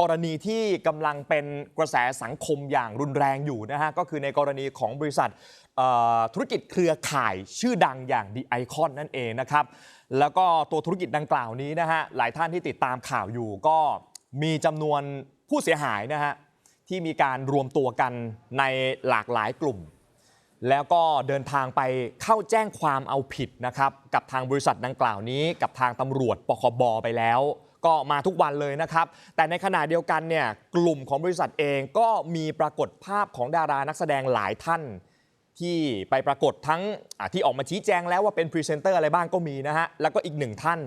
กรณีที่กำลังเป็นกระแสสังคมอย่างรุนแรงอยู่นะฮะก็คือในกรณีของบริษัทธุรกิจเครือข่ายชื่อดังอย่าง The Icon นั่นเองนะครับ แล้วก็ตัวธุรกิจดังกล่าวนี้นะฮะหลายท่านที่ติดตามข่าวอยู่ก็มีจำนวนผู้เสียหายนะฮะที่มีการรวมตัวกันในหลากหลายกลุ่ม แล้วก็เดินทางไปเข้าแจ้งความเอาผิดนะครับ กับทางบริษัทดังกล่าวนี้ กับทางตำรวจปคบไปแล้ว ก็มาทุกวันเลยนะครับ แต่ในขณะเดียวกันเนี่ยกลุ่มของบริษัทเองก็มีปรากฏภาพของดารานักแสดงหลายท่าน ที่ไปปรากฏทั้งที่ออกมาชี้แจงแล้วว่าเป็นพรีเซนเตอร์อะไรบ้างก็มีนะฮะแล้วก็อีกหนึ่งท่าน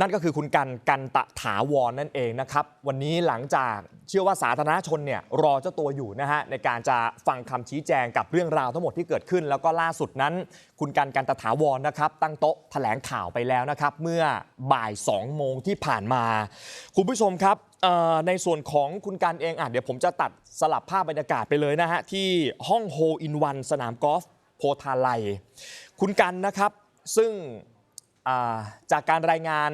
นั่นก็คือคุณกันกันตะถาวรนนั่นเองนะครับ วันนี้หลังจากเชื่อว่าสาธารณชนเนี่ยรอเจ้าตัวอยู่นะฮะในการจะฟังคำชี้แจงกับเรื่องราวทั้งหมดที่เกิดขึ้น แล้วก็ล่าสุดนั้น คุณกันกันตะถาวรนนะครับ ตั้งโต๊ะแถลงข่าวไปแล้วนะครับ เมื่อบ่าย2โมงที่ผ่านมา คุณผู้ชมครับในส่วนของคุณกันเองอะเดี๋ยวผมจะตัดสลับภาพบรรยากาศไปเลยนะฮะที่ห้องโฮอินวันสนามกอล์ฟโพธาไลคุณกันนะครับ ซึ่ง จากการรายงาน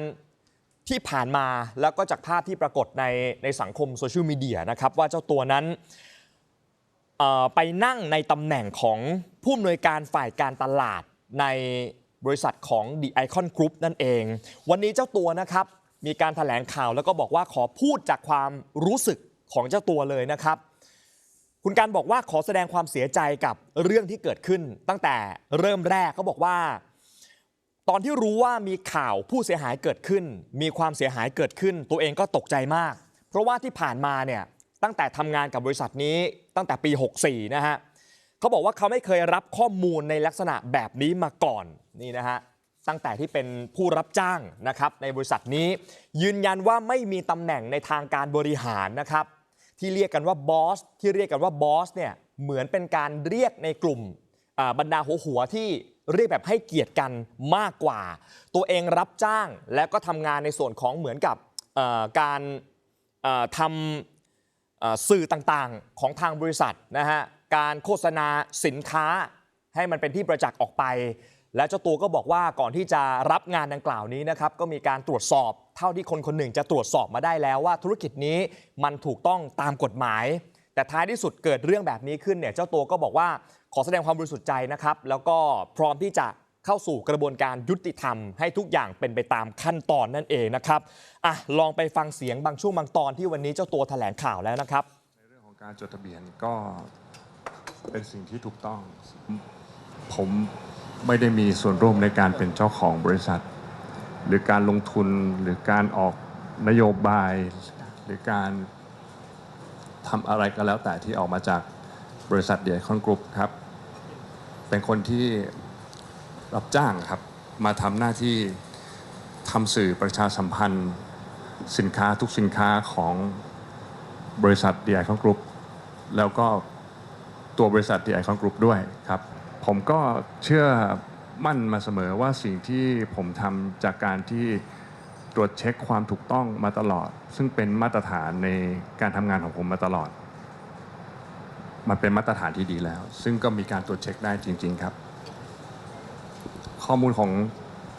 ที่ผ่านมาแล้วก็จากภาพที่ปรากฏในในสังคมโซเชียลมีเดียนะครับว่าเจ้าตัวนั้นไปนั่งในตำแหน่งของผู้อำนวยการฝ่ายการตลาดในบริษัทของ The Icon Group นั่นเอง วันนี้เจ้าตัวนะครับมีการถแถลงข่าวแล้วก็บอกว่าขอพูดจากความรู้สึกของเจ้าตัวเลยนะครับ คุณการบอกว่าขอแสดงความเสียใจกับเรื่องที่เกิดขึ้น ตั้งแต่เริ่มแรกเขาบอกว่า ตอนที่รู้ว่ามีข่าวผู้เสียหายเกิดขึ้น มีความเสียหายเกิดขึ้น ตัวเองก็ตกใจมาก เพราะว่าที่ผ่านมาเนี่ยตั้งแต่ทำงานกับบริษัทนี้ตั้งแต่ปี 64 นะฮะเขาบอกว่าเขาไม่เคยรับข้อมูลในลักษณะแบบนี้มาก่อนนี่นะฮะตั้งแต่ที่เป็นผู้รับจ้างนะครับในบริษัทนี้ ยืนยันว่าไม่มีตำแหน่งในทางการบริหารนะครับที่เรียกกันว่าบอสที่เรียกกันว่าบอสเนี่ยเหมือนเป็นการเรียกในกลุ่ม บรรดาหัวหัวที่เรียกแบบให้เกียรติกันมากกว่า ตัวเองรับจ้างและก็ทำงานในส่วนของเหมือนกับการทำสื่อต่างๆของทางบริษัทนะฮะการโฆษณาสินค้าให้มันเป็นที่ประจักษ์ออกไป และเจ้าตัวก็บอกว่าก่อนที่จะรับงานดังกล่าวนี้นะครับก็มีการตรวจสอบ เท่าที่คนคนหนึ่งจะตรวจสอบมาได้แล้วว่าธุรกิจนี้มันถูกต้องตามกฎหมาย แต่ท้ายที่สุดเกิดเรื่องแบบนี้ขึ้นเนี่ยเจ้าตัวก็บอกว่า ขอแสดงความบริสุทธิ์ใจนะครับ แล้วก็พร้อมที่จะเข้าสู่กระบวนการยุติธรรมให้ทุกอย่างเป็นไปตามขั้นตอนนั่นเองนะครับอะลองไปฟังเสียงบางช่วงบางตอนที่วันนี้เจ้าตัวแถลงข่าวแล้วนะครับ ในเรื่องของการจดทะเบียนก็เป็นสิ่งที่ถูกต้อง ผมไม่ได้มีส่วนร่วมในการเป็นเจ้าของบริษัท หรือการลงทุนหรือการออกนโยบาย หรือการทำอะไรก็แล้วแต่ที่ออกมาจากบริษัทเดียคอนกรุ๊ปครับ เป็นคนที่รับจ้างครับ มาทำหน้าที่ทำสื่อประชาสัมพันธ์ สินค้าทุกสินค้าของบริษัท The Icon Group แล้วก็ตัวบริษัท The Icon Group ด้วยครับ ผมก็เชื่อมั่นมาเสมอว่าสิ่งที่ผมทำจากการที่ตรวจเช็คความถูกต้องมาตลอด ซึ่งเป็นมาตรฐานในการทำงานของผมมาตลอด มันเป็นมาตรฐานที่ดีแล้ว ซึ่งก็มีการตรวจเช็คได้จริง ๆ ครับ ข้อมูลของ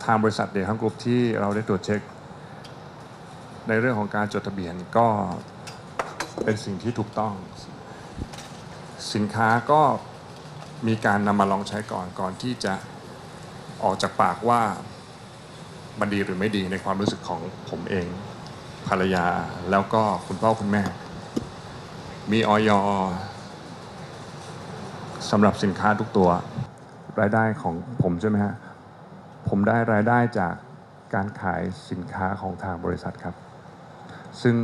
ทางบริษัท The Icon Group ที่เราได้ตรวจเช็ค ในเรื่องของการจดทะเบียนก็เป็นสิ่งที่ถูกต้อง สินค้าก็มีการนำมาลองใช้ก่อนก่อนที่จะออกจากปากว่ามันดีหรือไม่ดีในความรู้สึกของผมเอง ภรรยาแล้วก็คุณพ่อคุณแม่ มีออย สำหรับสินค้าทุกตัว รายได้ของผมใช่ไหมฮะ ผมได้รายได้จากการขายสินค้าของทางบริษัทครับ ซึ่ง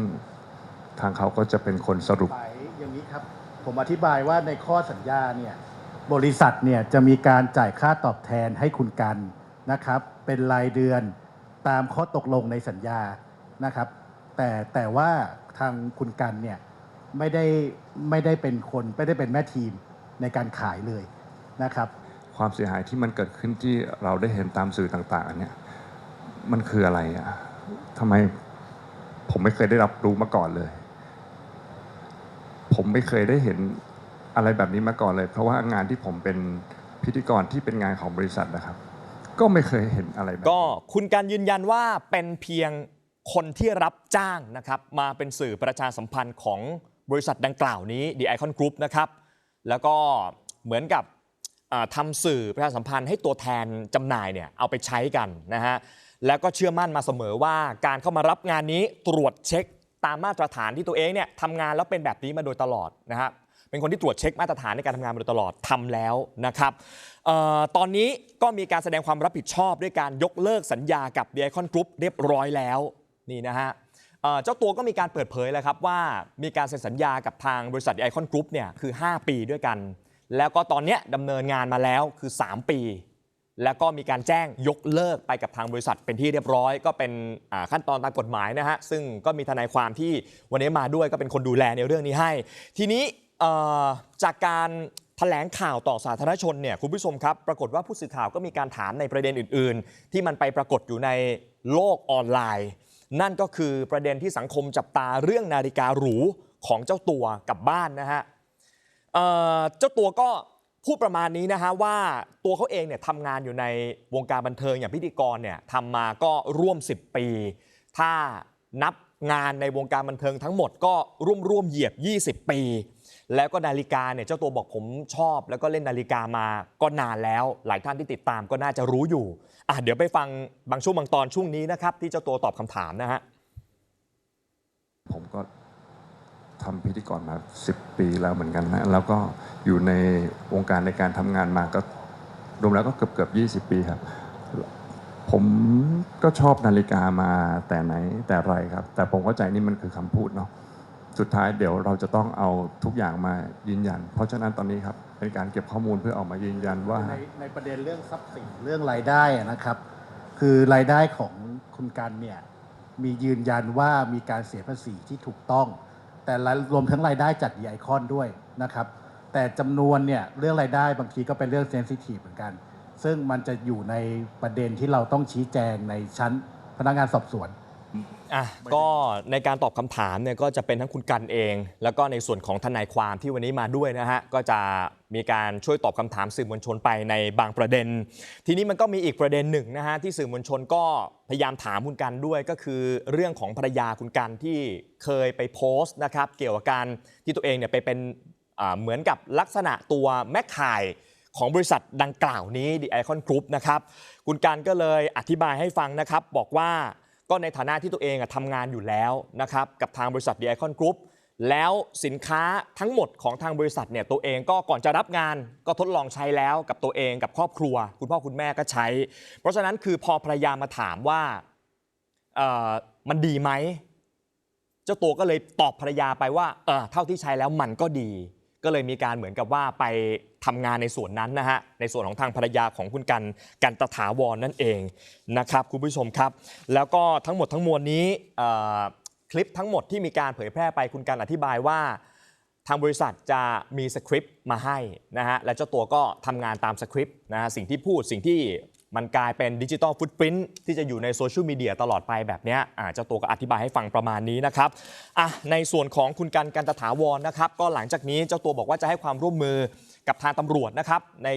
ทางเขาก็จะเป็นคนสรุปไปอย่างนี้ครับ ผมอธิบายว่าในข้อสัญญาเนี่ยบริษัทเนี่ยจะมีการจ่ายค่าตอบแทนให้คุณกันนะครับ เป็นรายเดือนตามข้อตกลงในสัญญานะครับ แต่แต่ว่าทางคุณกันเนี่ยไม่ได้ไม่ได้เป็นคนไม่ได้เป็นแม่ทีม ในการขายเลยนะครับ ความเสียหายที่มันเกิดขึ้นที่เราได้เห็นตามสื่อต่างๆอันเนี่ยมันคืออะไรอะทำไมผมไม่เคยได้รับรู้มาก่อนเลย ผมไม่เคยได้เห็นอะไรแบบนี้มาก่อนเลย เพราะว่างานที่ผมเป็นพิธีกรที่เป็นงานของบริษัทนะครับ ก็ไม่เคยเห็นอะไรแบบนี้ ก็คุณการยืนยันว่าเป็นเพียงคนที่รับจ้างนะครับ มาเป็นสื่อประชาสัมพันธ์ของบริษัทดังกล่าวนี้ The Icon Group นะครับ แล้วก็เหมือนกับอ่าทำสื่อประชาสัมพันธ์ให้ตัวแทนจำหน่ายเนี่ยเอาไปใช้กันนะฮะแล้วก็เชื่อมั่นมาเสมอว่าการเข้ามารับงานนี้ตรวจเช็คตามมาตรฐานที่ตัวเองเนี่ยทำงานแล้วเป็นแบบนี้มาโดยตลอดนะฮะเป็นคนที่ตรวจเช็คมาตรฐานในการทำงานมาโดยตลอดทำแล้วนะครับออตอนนี้ก็มีการแสดงความรับผิดชอบด้วยการยกเลิกสัญญากับ The Icon Group เรียบร้อยแล้วนี่นะฮะ เจ้าตัวก็มีการเปิดเผยแล้วครับว่ามีการเซ็นสัญญากับทางบริษัท The Icon Group เนี่ยคือ 5 ปีด้วยกัน แล้วก็ตอนนี้ดำเนินงานมาแล้วคือ 3 ปี แล้วก็มีการแจ้งยกเลิกไปกับทางบริษัทเป็นที่เรียบร้อย ก็เป็นขั้นตอนตามกฎหมายนะฮะซึ่งก็มีทนายความที่วันนี้มาด้วยก็เป็นคนดูแลในเรื่องนี้ให้ ทีนี้จากการแถลงข่าวต่อสาธารณชนเนี่ยคุณผู้ชมครับ ปรากฏว่าผู้สื่อข่าวก็มีการถามในประเด็นอื่น ๆ ที่มันไปปรากฏอยู่ในโลกออนไลน์ นั่นก็คือประเด็นที่สังคมจับตาเรื่องนาฬิกาหรูของเจ้าตัวกับบ้านนะฮะเเจ้าตัวก็พูดประมาณนี้นะฮะว่าตัวเขาเองเนี่ยทำงานอยู่ในวงการบันเทิงอย่างพิธีกรเนี่ยทำมาก็ร่วม 10 ปี ถ้านับงานในวงการบันเทิงทั้งหมดก็ร่วมร่วมเหยียบ 20 ปี แล้วก็นาฬิกาเนี่ยเจ้าตัวบอกผมชอบ แล้วก็เล่นนาฬิกามาก็นานแล้ว หลายท่านที่ติดตามก็น่าจะรู้อยู่อะเดี๋ยวไปฟังบางช่วงบางตอนช่วงนี้นะครับ ที่เจ้าตัวตอบคำถามนะฮะผมก็ทำพิธีกรมา10ปีแล้วเหมือนกันนะแล้วก็อยู่ในวงการในการทำงานมาก็รวมแล้วก็เกือบเกือบ20ปีครับ ผมก็ชอบนาฬิกามาแต่ไหนแต่ไรครับ แต่ผมเข้าใจนี่มันคือคำพูดเนาะ สุดท้ายเดี๋ยวเราจะต้องเอาทุกอย่างมายืนยัน เพราะฉะนั้นตอนนี้ครับเป็นการเก็บข้อมูลเพื่อออกมายืนยันว่า ในในประเด็นเรื่องทรัพย์สินเรื่องรายได้อะนะครับ คือรายได้ของคุณกันเนี่ยมียืนยันว่ามีการเสียภาษีที่ถูกต้อง แต่ละรวมทั้งรายได้จากดีไอคอนด้วยนะครับ แต่จำนวนเนี่ยเรื่องรายได้บางทีก็เป็นเรื่องเซนซิทีฟเหมือนกัน ซึ่งมันจะอยู่ในประเด็นที่เราต้องชี้แจงในชั้นพนักงานสอบสวน อะก็ในการตอบคำถามเนี่ยก็จะเป็นทั้งคุณกันเอง แล้วก็ในส่วนของทนายความที่วันนี้มาด้วยนะฮะก็จะมีการช่วยตอบคำถามสื่อมวลชนไปในบางประเด็น ทีนี้มันก็มีอีกประเด็นหนึ่งนะฮะที่สื่อมวลชนก็พยายามถามคุณกันด้วย ก็คือเรื่องของภรรยาคุณกันที่เคยไปโพสต์นะครับเกี่ยวกับการที่ตัวเองเนี่ยไปเป็นอ่าเหมือนกับลักษณะตัวแม่ข่ายของบริษัทดังกล่าวนี้ The Icon Group นะครับคุณกันก็เลยอธิบายให้ฟังนะครับบอกว่า ก็ในฐานะที่ตัวเองทำงานอยู่แล้วนะครับกับทางบริษัท The Icon Group แล้วสินค้าทั้งหมดของทางบริษัทเนี่ยตัวเองก็ก่อนจะรับงานก็ทดลองใช้แล้วกับตัวเองกับครอบครัว คุณพ่อคุณแม่ก็ใช้ เพราะฉะนั้นคือพอภรรยามาถามว่ามันดีไหม เจ้าตัวก็เลยตอบภรรยาไปว่าเออเท่าที่ใช้แล้วมันก็ดี ก็เลยมีการเหมือนกับว่าไปทำงานในส่วนนั้นนะฮะในส่วนของทางภรรยาของคุณกันกันตถาวรนนั่นเองนะครับคุณผู้ชมครับ แล้วก็ทั้งหมดทั้งมวลนี้คลิปทั้งหมดที่มีการเผยแพร่ไปคุณกันอธิบายว่าทางบริษัทจะมีสคริปต์มาให้นะฮะและเจ้าตัวก็ทำงานตามสคริปต์นะฮะสิ่งที่พูดสิ่งที่ มันกลายเป็นดิจิ t a ลฟุตปรินท์ที่จะอยู่ในโซเชียลมีเดียตลอดไปแบบนี้อ่าเจ้าตัวก็อธิบายให้ฟังประมาณนี้นะครับอะในส่วนของคุณกันกันตถาวรนะครับ ก็หลังจากนี้เจ้าตัวบอกว่าจะให้ความร่วมมือกับทางตำรวจนะครับ ใน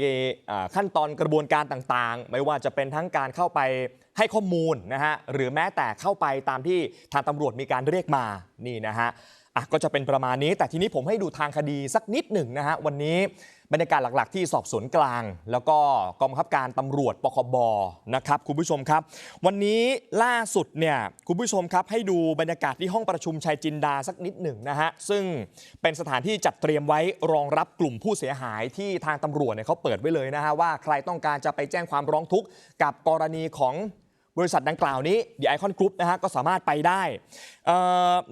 ขั้นตอนกระบวนการต่างๆ ไม่ว่าจะเป็นทั้งการเข้าไปให้ข้อมูลนะฮะหรือแม้แต่เข้าไปตามที่ทางตำรวจมีการเรียกมานี่นะฮะ อะก็จะเป็นประมาณนี้ แต่ทีนี้ผมให้ดูทางคดีสักนิดหนึ่งนะฮะวันนี้บรรยากาศหลัก ๆ ที่สอบสวนกลาง แล้วก็กองบังคับการตำรวจปคบนะครับคุณผู้ชมครับ วันนี้ล่าสุดเนี่ยคุณผู้ชมครับให้ดูบรรยากาศที่ห้องประชุมชัยจินดาสักนิดหนึ่งนะฮะซึ่งเป็นสถานที่จัดเตรียมไว้รองรับกลุ่มผู้เสียหายที่ทางตำรวจเนี่ยเขาเปิดไว้เลยนะฮะว่าใครต้องการจะไปแจ้งความร้องทุกข์กับกรณีของ บริษัทดังกล่าวนี้ The Icon Group นะฮะก็สามารถไปได้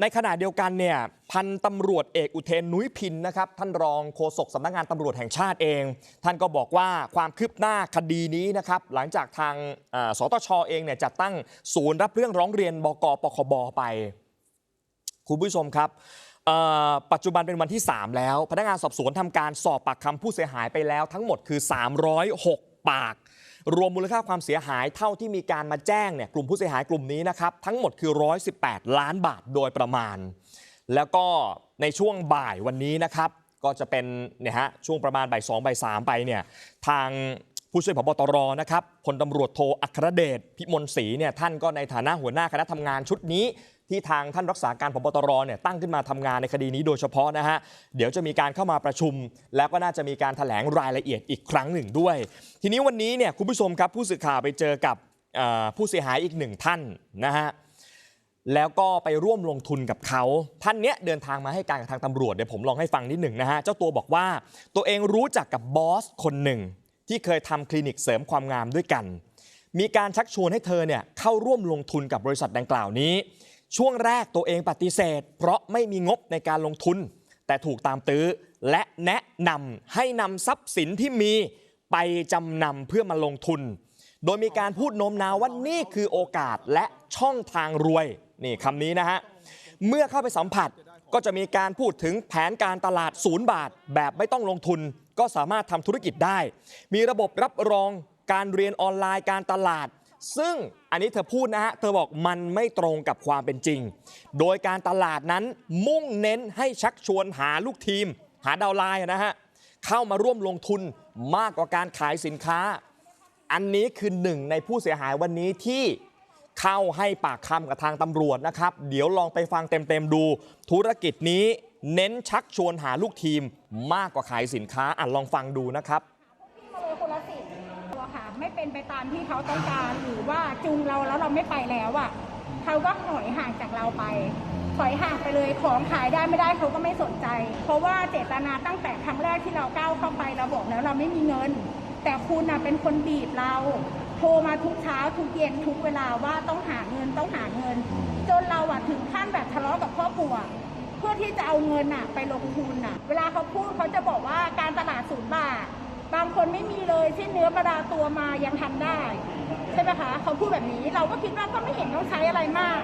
ในขณะเดียวกันเนี่ยพันตำรวจเอกอุเทนนุ้ยพินนะครับท่านรองโฆษกสำนักงานตำรวจแห่งชาติเอง ท่านก็บอกว่าความคืบหน้าคดีนี้นะครับหลังจากทางสตชเองเนี่ยจัดตั้งศูนย์รับเรื่องร้องเรียนบกปคบไป คุณผู้ชมครับปัจจุบันเป็นวันที่ 3 แล้ว พนักงานสอบสวนทำการสอบปากคำผู้เสียหายไปแล้วทั้งหมดคือ 306 ปาก รวมมูลค่าความเสียหายเท่าที่มีการมาแจ้งเนี่ยกลุ่มผู้เสียหายกลุ่มนี้นะครับทั้งหมดคือ 118 ล้านบาทโดยประมาณ แล้วก็ในช่วงบ่ายวันนี้นะครับก็จะเป็นเนี่ยฮะช่วงประมาณบ่ายสองบ่ายสามไปเนี่ยทาง ผู้ช่วยผบตรนะครับพลตำรวจโทอัครเดชพิมลศรีเนี่ยท่านก็ในฐานะหัวหน้าคณะทำงานชุดนี้ ที่ทางท่านรักษาการพบตรเนี่ยตั้งขึ้นมาทำงานในคดีนี้โดยเฉพาะนะฮะเดี๋ยวจะมีการเข้ามาประชุม แล้วก็น่าจะมีการถแถลงรายละเอียดอีกครั้งหนึ่งด้วย ทีนี้วันนี้เนี่ยคุณผู้ชมครับผู้สื่อข่าวไปเจอกับเอ่อผู้เสียหายอีกหนึ่งท่านนะฮะ แล้วก็ไปร่วมลงทุนกับเขา ท่านเนี้ยเดินทางมาให้การกับทางตำรวจ เดี๋ยวผมลองให้ฟังนิดหนึ่งนะฮะ เจ้าตัวบอกว่าตัวเองรู้จักกับบอสคนหนึ่ง ที่เคยทำคลินิกเสริมความงามด้วยกัน มีการชักชวนให้เธอเนี่ยเข้าร่วมลงทุนกับบริษัทดังกล่าวนี้ ช่วงแรกตัวเองปฏิเสธ เพราะไม่มีงบในการลงทุน แต่ถูกตามตื้อและแนะนำให้นำทรัพย์สินที่มีไปจำนำเพื่อมาลงทุน โดยมีการพูดโน้มน้าวว่านี่คือโอกาสและช่องทางรวยนี่คำนี้นะฮะเมื่อเข้าไปสัมผัสก็จะมีการพูดถึงแผนการตลาดศูนย์บาทแบบไม่ต้องลงทุน ก็สามารถทำธุรกิจได้ มีระบบรับรองการเรียนออนไลน์การตลาด ซึ่งอันนี้เธอพูดนะฮะ เธอบอกมันไม่ตรงกับความเป็นจริง โดยการตลาดนั้นมุ่งเน้นให้ชักชวนหาลูกทีม หาดาวไลน์นะฮะ เข้ามาร่วมลงทุนมากกว่าการขายสินค้า อันนี้คือหนึ่งในผู้เสียหายวันนี้ที่เข้าให้ปากคำกับทางตำรวจนะครับ เดี๋ยวลองไปฟังเต็มๆดู ธุรกิจนี้ เน้นชักชวนหาลูกทีมมากกว่าขายสินค้าอะลองฟังดูนะครับมาเลยคนละสิตัวค่ะไม่เป็นไปตามที่เขาต้องการหรือว่าจูงเราแล้วเราไม่ไปแล้วอะเขาก็ถอยห่างจากเราไปถอยห่างไปเลยของขายได้ไม่ได้เขาก็ไม่สนใจ เพราะว่าเจตนาตั้งแต่ครั้งแรกที่เราก้าวเข้าไปเราบอกแล้วเราไม่มีเงิน แต่คุณน่ะเป็นคนบีบเรา โทรมาทุกเช้าทุกเย็นทุกเวลาว่าต้องหาเงินต้องหาเงิน จนเราอะถึงขั้นแบบทะเลาะกับครอบครัว พื่อที่จะเอาเงินน่ะไปลงทุนน่ะ เวลาเขาพูดเขาจะบอกว่าการตลาดศูนย์บาท บางคนไม่มีเลยที่เนื้อประดาตัวมายังทำได้ ใช่ไหมคะเขาพูดแบบนี้เราก็คิดว่าก็ไม่เห็นต้องใช้อะไรมาก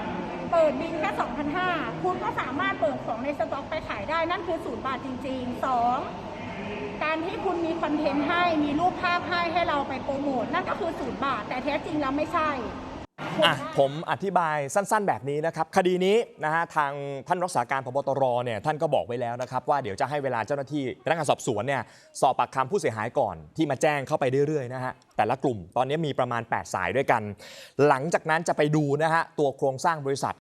เปิดบินแค่2,500คุณก็สามารถเปิดของในสต็อกไปขายได้นั่นคือศูนย์บาทจริงๆสองการที่คุณมีคอนเทนต์ให้มีรูปภาพให้ให้เราไปโปรโมทนั่นก็คือศูนย์บาท แต่แท้จริงแล้วไม่ใช่ อะผมอธิบายสั้น ๆ แบบนี้นะครับ คดีนี้นะฮะทางท่านรักษาการพบตรเนี่ยท่านก็บอกไว้แล้วนะครับ ว่าเดี๋ยวจะให้เวลาเจ้าหน้าที่พนักงานสอบสวนเนี่ยสอบปากคำผู้เสียหายก่อนที่มาแจ้งเข้าไปเรื่อยๆนะฮะแต่ละกลุ่มตอนนี้มีประมาณ 8 สายด้วยกัน หลังจากนั้นจะไปดูนะฮะตัวโครงสร้างบริษัท